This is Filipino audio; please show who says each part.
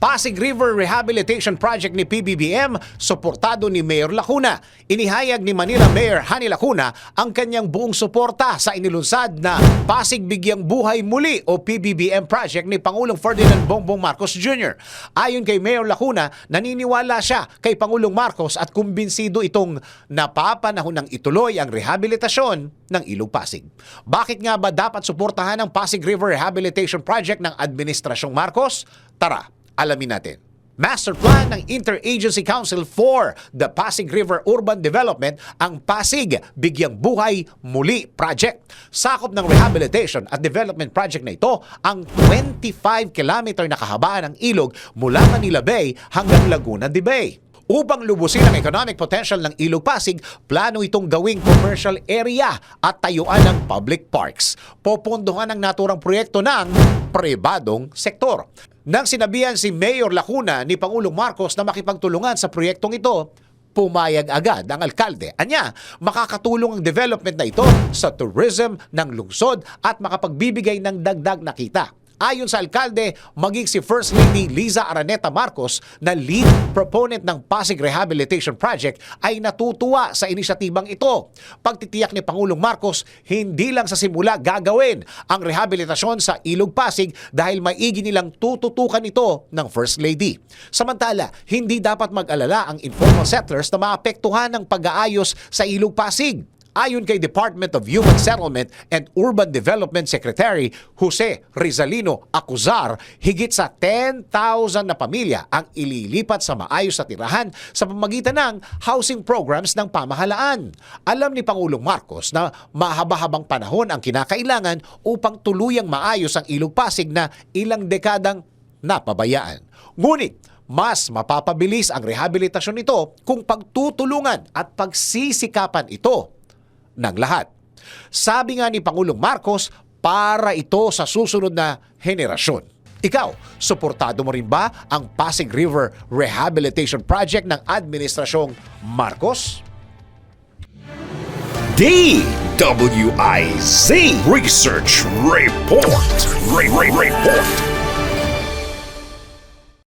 Speaker 1: Pasig River Rehabilitation Project ni PBBM, suportado ni Mayor Lacuna. Inihayag ni Manila Mayor Hani Lacuna ang kanyang buong suporta sa inilunsad na Pasig Bigyang Buhay Muli o PBBM project ni Pangulong Ferdinand Bongbong Marcos Jr. Ayon kay Mayor Lacuna, naniniwala siya kay Pangulong Marcos at kumbinsido itong napapanahon ng ituloy ang rehabilitasyon ng Ilog Pasig. Bakit nga ba dapat suportahan ang Pasig River Rehabilitation Project ng Administrasyong Marcos? Tara, alamin natin. Master Plan ng Interagency Council for the Pasig River Urban Development ang Pasig Bigyang Buhay Muli Project. Sakop ng rehabilitation at development project na ito ang 25 kilometer na kahabaan ng ilog mula Manila Bay hanggang Laguna de Bay. Upang lubusin ang economic potential ng Ilog Pasig, plano itong gawing commercial area at tayuan ng public parks. Popondohan ang naturang proyekto ng pribadong sektor. Nang sinabihan si Mayor Lacuna ni Pangulong Marcos na makipagtulungan sa proyektong ito, pumayag agad ang alkalde. Anya, makakatulong ang development na ito sa tourism ng lungsod at makapagbibigay ng dagdag na kita. Ayon sa alkalde, maging si First Lady Liza Araneta Marcos na lead proponent ng Pasig Rehabilitation Project ay natutuwa sa inisyatibang ito. Pagtitiyak ni Pangulong Marcos, hindi lang sa simula gagawin ang rehabilitasyon sa Ilog Pasig dahil maigi nilang tututukan ito ng First Lady. Samantala, hindi dapat mag-alala ang informal settlers na maapektuhan ng pag-aayos sa Ilog Pasig. Ayon kay Department of Human Settlement and Urban Development Secretary Jose Rizalino Acuzar, higit sa 10,000 na pamilya ang ililipat sa maayos na tirahan sa pamagitan ng housing programs ng pamahalaan. Alam ni Pangulong Marcos na mahaba-habang panahon ang kinakailangan upang tuluyang maayos ang Ilog Pasig na ilang dekadang napabayaan. Ngunit, mas mapapabilis ang rehabilitasyon nito kung pagtutulungan at pagsisikapan ito ng lahat. Sabi nga ni Pangulong Marcos, para ito sa susunod na henerasyon. Ikaw, suportado mo rin ba ang Pasig River Rehabilitation Project ng Administrasyong Marcos?
Speaker 2: DWIZ Research Report. Re- Re- Report.